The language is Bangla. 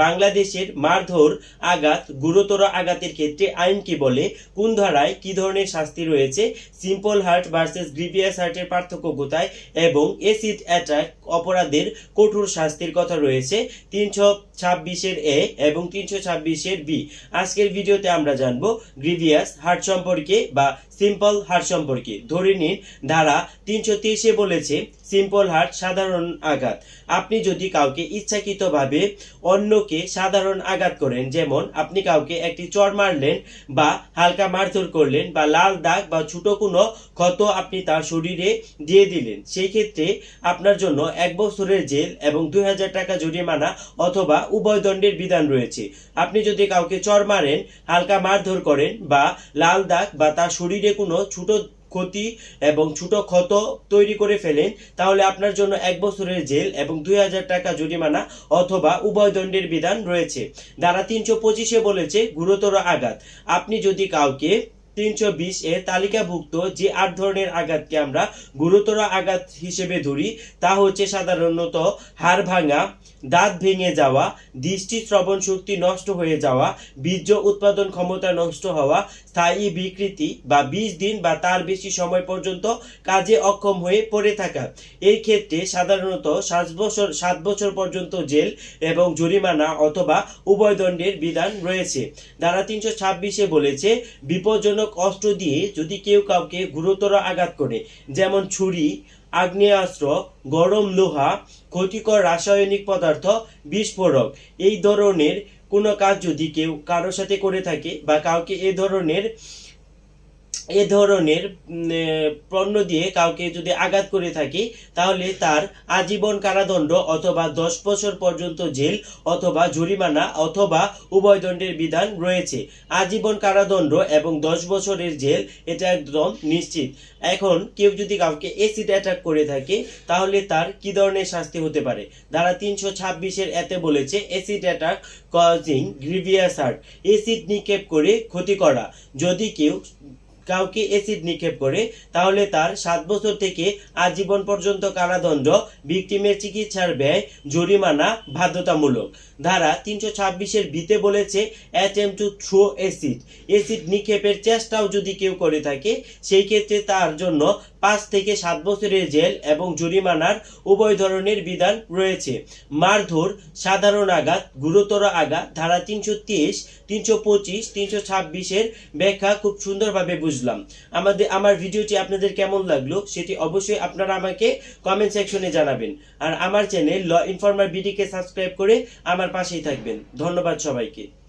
বাংলাদেশের মারধর আঘাত, গুরুতর আঘাতের ক্ষেত্রে আইন কি বলে, কোন ধারায় কি ধরনের শাস্তি রয়েছে সিম্পল হার্ট ভার্সেস গ্রিভিয়াস হার্টের পার্থক্য কোথায়, এবং এসিড অ্যাটাক অপরাধের কঠোর শাস্তির কথা রয়েছে, তিনশো ছাব্বিশের এ এবং তিনশো ছাব্বিশের বি। আজকের ভিডিওতে আমরা জানব গ্রিভিয়াস হার্ট সম্পর্কে বা সিম্পল হার্ট সম্পর্কে। ধরে নিন, ধারা তিনশো তেইশে বলেছে, সিম্পল হার্ট সাধারণ আঘাত। আপনি যদি কাউকে ইচ্ছাকৃতভাবে অন্যকে সাধারণ আঘাত করেন, যেমন আপনি কাউকে একটি চর মারলেন বা হালকা মারধর করলেন বা লাল দাগ বা ছোট কোনো ক্ষত আপনি তার শরীরে দিয়ে দিলেন? সেই ক্ষেত্রে আপনার জন্য এক বছরের জেল এবং দুই হাজার টাকা জরিমানা অথবা উভয় দণ্ডের বিধান রয়েছে। আপনি যদি কাউকে চর মারেন, হালকা মারধর করেন বা লাল দাগ বা তার শরীরে কোনো ছোট ক্ষতি এবং ছোট ক্ষত তৈরি করে ফেলেন, তাহলে আপনার জন্য এক বছরের জেল এবং দুই হাজার টাকা জরিমানা অথবা উভয় দণ্ডের বিধান রয়েছে। ধারা তিনশো পঁচিশে বলেছে গুরুতর আঘাত। আপনি যদি কাউকে তিনশো বিশ এ তালিকাভুক্ত যে আট ধরনের আঘাতকে আমরা গুরুতর আঘাত হিসেবে ধরি, তা হচ্ছে সাধারণত হাড় ভাঙা, দাঁত ভেঙে যাওয়া, দৃষ্টি শ্রবণ শক্তি নষ্ট হয়ে যাওয়া, বীর্য উৎপাদন ক্ষমতা নষ্ট হওয়া, স্থায়ী বিকৃতি বা বিশ দিন বা তার বেশি সময় পর্যন্ত কাজে অক্ষম হয়ে পড়ে থাকা। এই ক্ষেত্রে সাধারণত সাত বছর সাত বছর পর্যন্ত জেল এবং জরিমানা অথবা উভয় দণ্ডের বিধান রয়েছে। ধারা তিনশো ছাব্বিশে বলেছে, বিপজ্জনক অস্ত্র দিয়ে যদি কেউ কাউকে গুরুতর আঘাত করে, যেমন ছুরি, আগ্নেয়াস্ত্র, গরম লোহা, ক্ষতিকর রাসায়নিক পদার্থ, বিস্ফোরক, এই ধরনের কোনো কাজ যদি কেউ কারোর সাথে করে থাকে বা কাউকে এ ধরনের এ ধরনের পণ্য দিয়ে কাউকে যদি আঘাত করে থাকে, তাহলে তার আজীবন কারাদণ্ড অথবা দশ বছর পর্যন্ত জেল অথবা জরিমানা অথবা উভয় দণ্ডের বিধান রয়েছে। আজীবন কারাদণ্ড এবং দশ বছরের জেল, এটা একদম নিশ্চিত। এখন কেউ যদি কাউকে এসিড অ্যাটাক করে থাকে, তাহলে তার কি ধরনের শাস্তি হতে পারে? ধারা তিনশো ছাব্বিশের এতে বলেছে acid attack causing grievous hurt acid নিক্ষেপ করে ক্ষতি করা। যদি কেউ কাউকে অ্যাসিড নিক্ষেপ করে, তাহলে তার সাত বছর থেকে আজীবন পর্যন্ত কারাদণ্ড ভিকটিমের চিকিৎসার ব্যয়, জরিমানা বাধ্যতামূলক। ধারা তিনশো ছাব্বিশের ভিতে বলেছে attempt to throw acid acid নিক্ষেপের চেষ্টাও যদি কেউ করে থাকে, সেই ক্ষেত্রে তার জন্য পাঁচ থেকে সাত বছরের জেল এবং জরিমানার উভয় ধরনের বিধান রয়েছে। মারধর, সাধারণ আঘাত, গুরুতর আঘাত, ধারা তিনশো তেইশ তিনশো পঁচিশ, তিনশো ছাব্বিশের ব্যাখ্যা খুব সুন্দরভাবে বুঝলাম। আমাদের, আমার ভিডিওটি আপনাদের কেমন লাগল সেটি অবশ্যই আপনারা আমাকে কমেন্ট সেকশনে জানাবেন। আর আমার চ্যানেল ল ইনফরমার বিডিকে সাবস্ক্রাইব করে আমার পাশেই থাকবেন। ধন্যবাদ সবাইকে।